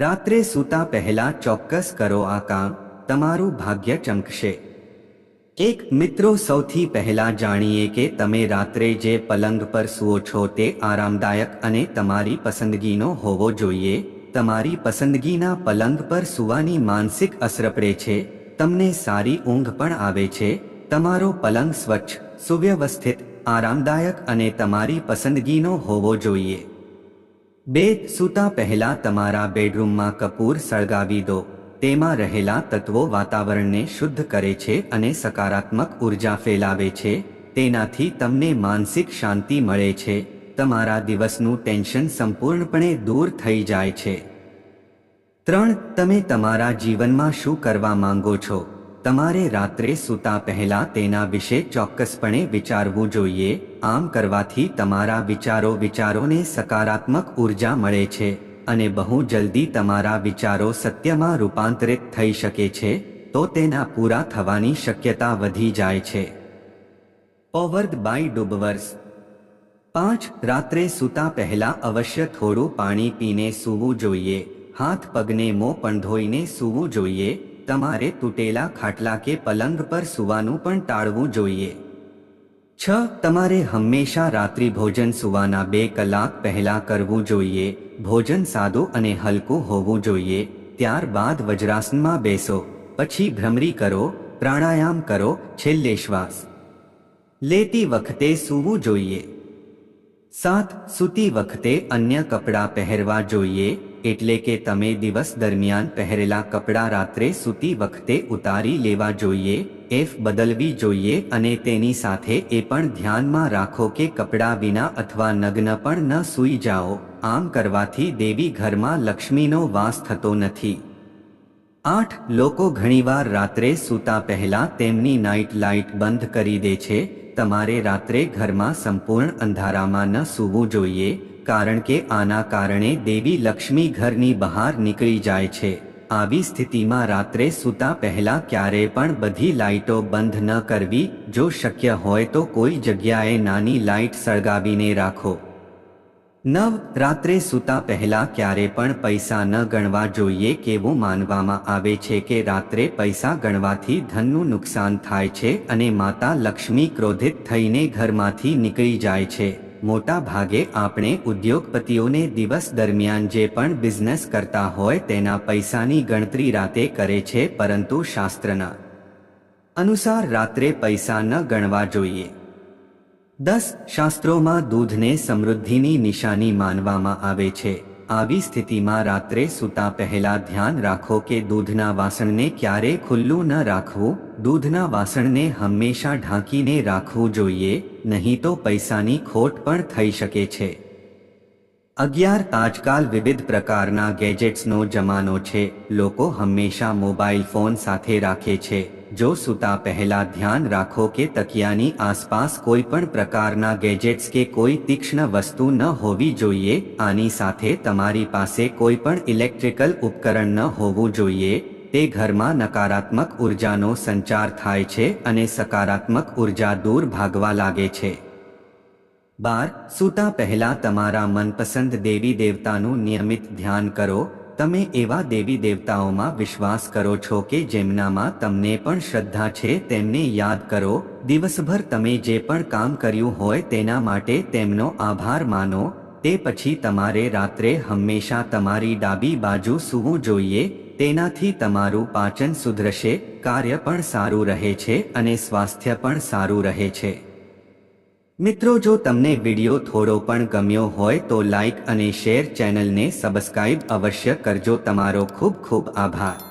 રાત્રે સૂતા પહેલા ચોક્કસ કરો આ કામ, તમારું ભાગ્ય ચમકશે. એક મિત્રો સૌથી પહેલા જાણીએ કે તમે રાત્રે જે પલંગ પર સૂઓ છો તે આરામદાયક અને તમારી પસંદગીનો હોવો જોઈએ. તમારી પસંદગીના પલંગ પર સૂવાની માનસિક અસર પડે છે. તમને સારી ઊંઘ પણ આવે છે. તમારો પલંગ સ્વચ્છ, સુવ્યવસ્થિત, આરામદાયક અને તમારી પસંદગીનો હોવો જોઈએ. બે સૂતા પહેલા તમારા બેડરૂમમાં કપૂર સળગાવી દો. તેમાં રહેલા તત્વો વાતાવરણને શુદ્ધ કરે છે અને સકારાત્મક ઊર્જા ફેલાવે છે. તેનાથી તમને માનસિક શાંતિ મળે છે. તમારા દિવસનું ટેન્શન સંપૂર્ણપણે દૂર થઈ જાય છે. ત્રણ, તમે તમારા જીવનમાં શું કરવા માંગો છો? તમારે રાત્રે સૂતા પહેલા તેના વિશે ચોક્કસપણે વિચારવું જોઈએ. આમ કરવાથી તમારા વિચારો વિચારોને સકારાત્મક ઊર્જા મળે છે અને બહુ જલ્દી તમારા વિચારો સત્યમાં રૂપાંતરિત થઈ શકે છે, તો તેના પૂરા થવાની શક્યતા વધી જાય છે. ઓવર્ડ બાય ડુબવર્સ પાંચ, રાત્રે સૂતા પહેલા અવશ્ય થોડું પાણી પીને સૂવું જોઈએ, હાથ પગને મોં પણ ધોઈને સૂવું જોઈએ, તમારે તૂટેલા ખાટલા કે પલંગ પર સૂવાનું પણ ટાળવું જોઈએ. છ, તમારે હંમેશા રાત્રિ ભોજન સુવાના બે કલાક પહેલા કરવું જોઈએ, ભોજન સાદું અને હલકું હોવું જોઈએ, ત્યારબાદ વજ્રાસનમાં બેસો, પછી ભ્રમરી કરો, પ્રાણાયામ કરો, છેલ્લે શ્વાસ. લેતી વખતે સૂવું જોઈએ. સાત, સૂતી વખતે અન્ય કપડાં પહેરવા જોઈએ એટલે કે તમે દિવસ દરમિયાન પહેરેલા કપડાં રાત્રે સૂતી વખતે ઉતારી લેવા જોઈએ, એફ બદલવી જોઈએ અને તેની સાથે એ પણ ધ્યાનમાં રાખો કે કપડાં વિના અથવા નગ્ન પણ ન સૂઈ જાઓ, આમ કરવાથી દેવી ઘરમાં લક્ષ્મીનો વાસ થતો નથી. આઠ, લોકો ઘણીવાર રાત્રે સૂતા પહેલા તેમની નાઇટ લાઇટ બંધ કરી દે છે, તમારે રાત્રે ઘરમાં સંપૂર્ણ અંધારામાં ન સૂવું જોઈએ કારણ કે આના કારણે દેવી લક્ષ્મી ઘરની બહાર નીકળી જાય છે. આવી સ્થિતિમાં રાત્રે સૂતા પહેલા ક્યારે પણ બધી લાઇટો બંધ ન કરવી, જો શક્ય હોય તો કોઈ જગ્યાએ નાની લાઇટ સળગાવીને રાખો. નવ, રાત્રે સૂતા પહેલા ક્યારે પણ પૈસા ન ગણવા જોઈએ કેવું માનવામાં આવે છે કે રાત્રે પૈસા ગણવાથી ધનનું નુકસાન થાય છે અને માતા લક્ષ્મી ક્રોધિત થઈને ઘરમાંથી નીકળી જાય છે. મોટા ભાગે આપણે ઉદ્યોગપતિઓને દિવસ દરમિયાન જે પણ બિઝનેસ કરતા હોય તેના પૈસાની ગણતરી રાતે કરે છે, પરંતુ શાસ્ત્રના અનુસાર રાત્રે પૈસા ન ગણવા જોઈએ. દસ શાસ્ત્રોમાં દૂધને સમૃદ્ધિની નિશાની માનવામાં આવે છે. આવી સ્થિતિમાં રાત્રે સૂતા પહેલા ધ્યાન રાખો કે દૂધના વાસણને ક્યારે ખુલ્લું ન રાખવું, દૂધના વાસણને હંમેશા ઢાંકીને રાખવું જોઈએ, નહીં તો પૈસાની ખોટ પણ થઈ શકે છે. અગિયાર આજકાલ વિવિધ પ્રકારના ગેજેટ્સનો જમાનો છે, લોકો હંમેશા મોબાઈલ ફોન સાથે રાખે છે. જો સૂતા પહેલા ધ્યાન રાખો કે તકિયાની આસપાસ કોઈ પણ પ્રકારના ગેજેટ્સ કે કોઈ તીક્ષ્ણ વસ્તુ ન હોવી જોઈએ, આની સાથે તમારી પાસે કોઈ પણ ઇલેક્ટ્રિકલ ઉપકરણ ન હોવું જોઈએ, તે ઘરમાં નકારાત્મક ઉર્જાનો સંચાર થાય છે અને સકારાત્મક ઊર્જા દૂર ભાગવા લાગે છે. બાર, સૂતા પહેલા તમારા મનપસંદ દેવી દેવતાનું નિયમિત ધ્યાન કરો તમે એવા દેવી દેવતાઓમાં વિશ્વાસ કરો છો કે જેમનામાં તમને પણ શ્રદ્ધા છે તેમને યાદ કરો, દિવસભર તમે જે પણ કામ કર્યું હોય તેના માટે તેમનો આભાર માનો, તે પછી તમારે રાત્રે હંમેશા તમારી ડાબી બાજુ સૂવું જોઈએ, તેનાથી તમારું પાચન સુધરશે, કાર્ય પણ સારું રહે છે અને સ્વાસ્થ્ય પણ સારું રહે છે. મિત્રો, જો તમને વીડિયો થોડો પણ ગમ્યો હોય તો લાઈક અને શેર ચેનલને સબસ્ક્રાઇબ અવશ્ય કરજો. તમારો ખૂબ ખૂબ આભાર.